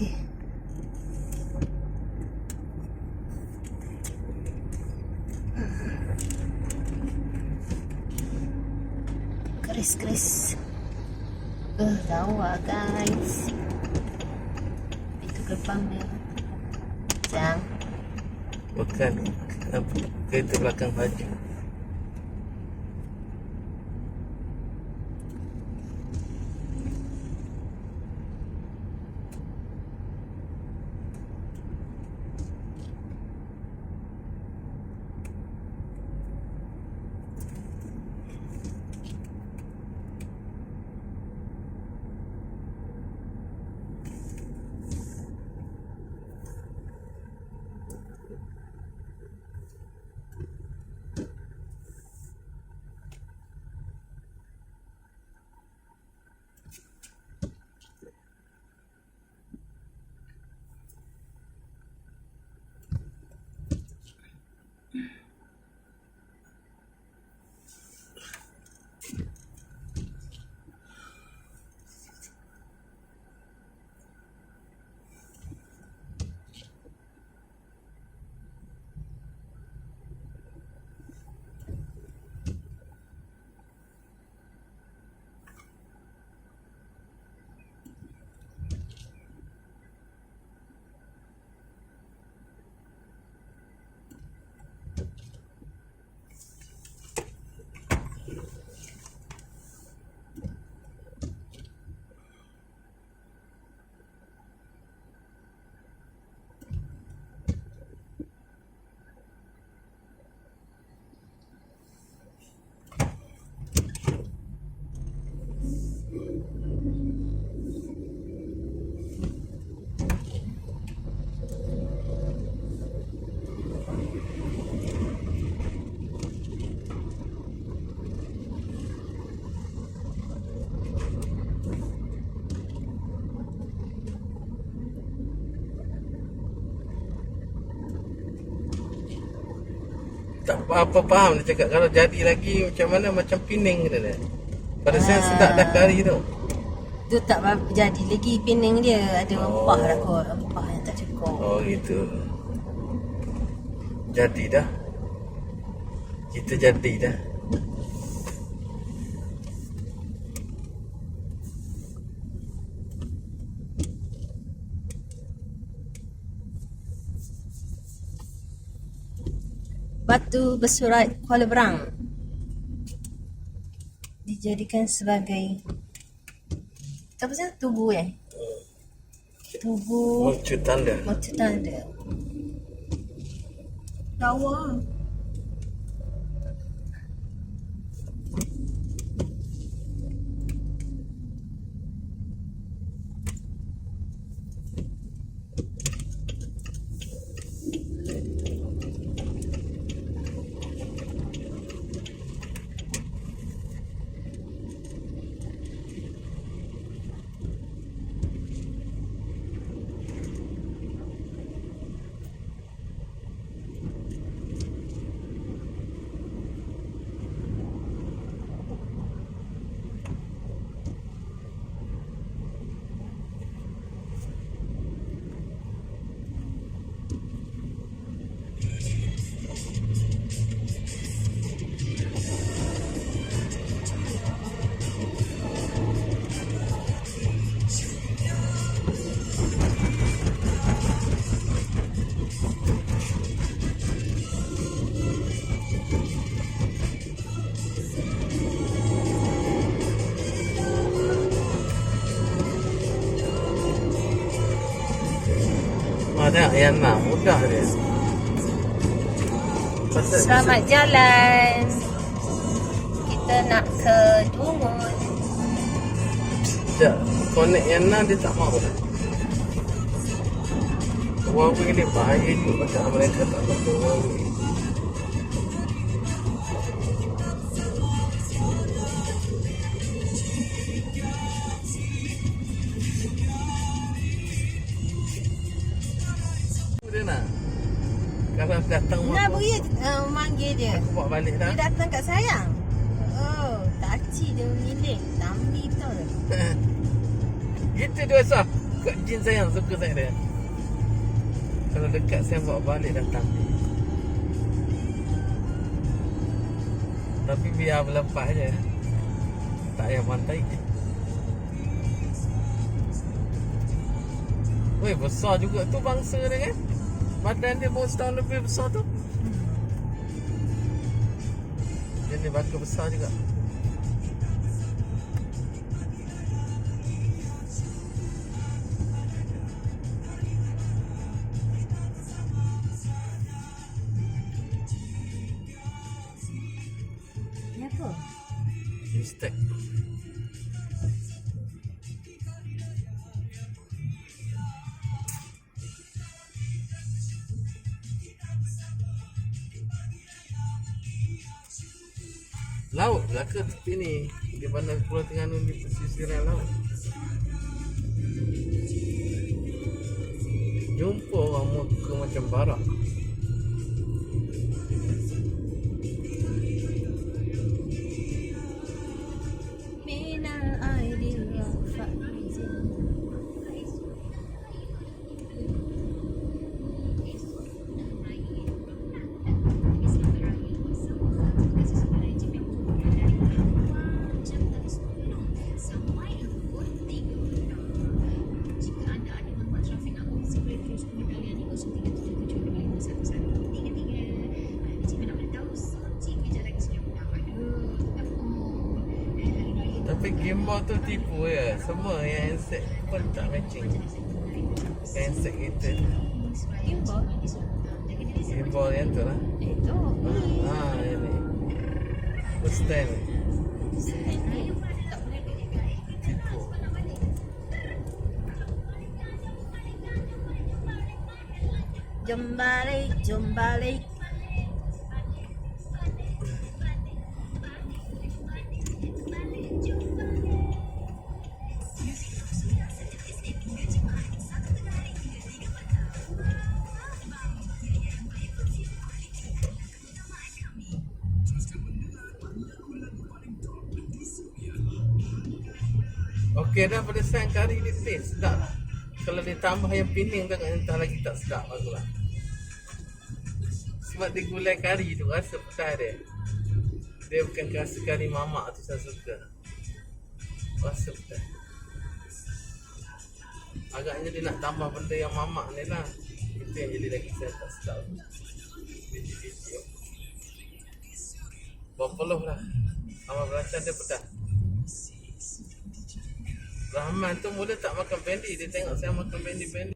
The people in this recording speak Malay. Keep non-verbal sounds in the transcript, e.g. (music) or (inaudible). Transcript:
Okey. Keris-keris. Uh, lawa guys. Itu gerbang dia. Jang. Bukan kereta belakang baju. Tak apa-apa faham dia cakap kalau jadi lagi macam mana macam pining kata dia. Pada saya Ah. sedap dah kari tu. Tu tak jadi lagi pining dia. Ada Oh. rempah dah kot. Rempah yang tak cukup. Oh gitu. Jadi dah. Kita jadi dah. Batu bersurat Kuala Berang. Dijadikan sebagai apa sih tubuh eh? Tubuh. Muncul tanda. macam tanda. Lawa Tengok yang nak mudah dia. Selamat jalan kita nak ke Dungun Sekejap, connect yang enam dia tak mahu dah. Huawei ni bahaya juga pasal mereka tak pakai Huawei. Kalau datang nak aku, beri uh, manggil dia aku bawa balik dah dia datang kat sayang oh taci dia milik tambi betul (laughs) Gitu dia sah Kak Jin sayang suka saya dia. Kalau dekat saya bawa balik datang. Tapi biar berlepas je. Tak payah pantai je. Weh besar juga tu bangsa dia kan. Badan dia setahun lebih besar tu. Dia ni baka besar juga. Ni apa? Mistake. Laut ke tepi ni? Di mana Pulau Terengganu di pesisiran laut? Jumpa orang muka macam barak Tapi gimbal tu tipu ya. Semua yang handset pun tak matching. Handset kita. Import. Gimbal yang tu lah. Itu. Ah, ini First time Tipu Jom balik, jom balik. Okey dah pada sang kari ni taste sedap Kalau ditambah yang pining tu kan entah lagi tak sedap bagus lah. Sebab dia gulai kari tu rasa pedas dia. Dia bukan rasa kari mamak tu saya suka. Rasa pedas Agaknya dia nak tambah benda yang mamak ni lah. Itu yang jadi lagi saya tak sedap. Berpeluh lah? Sama belacan dia pedas Rahman tu mula tak makan bendi Dia tengok saya makan bendi-bendi